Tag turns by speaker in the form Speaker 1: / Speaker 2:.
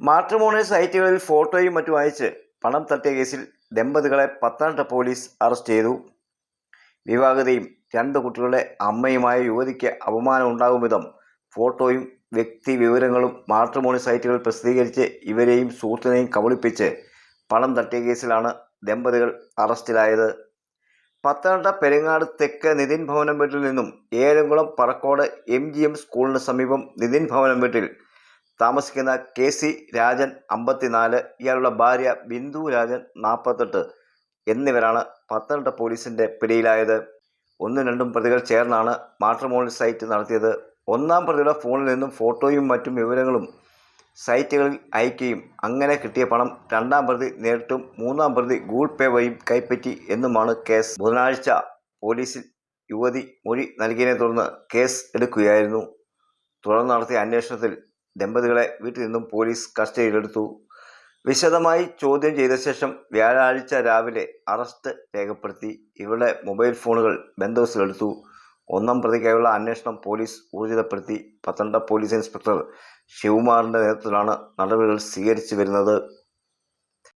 Speaker 1: Matrimonial സൈറ്റുകളിൽ ഫോട്ടോയും മറ്റും അയച്ച് പണം തട്ടിയ കേസിൽ ദമ്പതികളെ പത്തനംതിട്ട പോലീസ് അറസ്റ്റ് ചെയ്തു. വിവാഹിതയും രണ്ട് കുട്ടികളുടെ അമ്മയുമായ യുവതിക്ക് അപമാനം ഉണ്ടാകും വിധം ഫോട്ടോയും വ്യക്തി വിവരങ്ങളും മാട്രിമോണി സൈറ്റുകൾ പ്രസിദ്ധീകരിച്ച് ഇവരെയും സുഹൃത്തിനെയും കബളിപ്പിച്ച് പണം തട്ടിയ കേസിലാണ് ദമ്പതികൾ അറസ്റ്റിലായത്. പത്തനംതിട്ട പെരിങ്ങാട് തെക്ക് നിതിൻ ഭവനം വീട്ടിൽ നിന്നും Ezhamkulam Parakkode M G M സ്കൂളിന് സമീപം നിതിൻ ഭവനം വീട്ടിൽ താമസിക്കുന്ന കെ സി രാജൻ അമ്പത്തിനാല് ഇയാളുടെ ഭാര്യ ബിന്ദു രാജൻ നാൽപ്പത്തെട്ട് എന്നിവരാണ് പത്തനംതിട്ട പോലീസിന്റെ പിടിയിലായത്. ഒന്നും രണ്ടും പ്രതികൾ ചേർന്നാണ് മാട്രിമോണി സൈറ്റ് നടത്തിയത്. ഒന്നാം പ്രതിയുടെ ഫോണിൽ നിന്നും ഫോട്ടോയും മറ്റും വിവരങ്ങളും സൈറ്റുകളിൽ അയക്കുകയും അങ്ങനെ കിട്ടിയ പണം രണ്ടാം പ്രതി നേരിട്ടും മൂന്നാം പ്രതി ഗൂഗിൾ പേ വഴിയും കൈപ്പറ്റി എന്നുമാണ് കേസ്. ബുധനാഴ്ച പോലീസിൽ യുവതി മൊഴി നൽകിയതിനെ തുടർന്ന് കേസ് എടുക്കുകയായിരുന്നു. തുടർന്ന് നടത്തിയ അന്വേഷണത്തിൽ ദമ്പതികളെ വീട്ടിൽ നിന്നും പോലീസ് കസ്റ്റഡിയിലെടുത്തു. വിശദമായി ചോദ്യം ചെയ്ത ശേഷം വ്യാഴാഴ്ച രാവിലെ അറസ്റ്റ് രേഖപ്പെടുത്തി. ഇവരുടെ മൊബൈൽ ഫോണുകൾ ബന്ധോസിലെടുത്തു ഒന്നാം പ്രതിക്കായുള്ള അന്വേഷണം പോലീസ് ഊർജിതപ്പെടുത്തി. പത്തനംതിട്ട പോലീസ് ഇൻസ്പെക്ടർ ശിവകുമാറിന്റെ നേതൃത്വത്തിലാണ് നടപടികൾ സ്വീകരിച്ചു വരുന്നത്.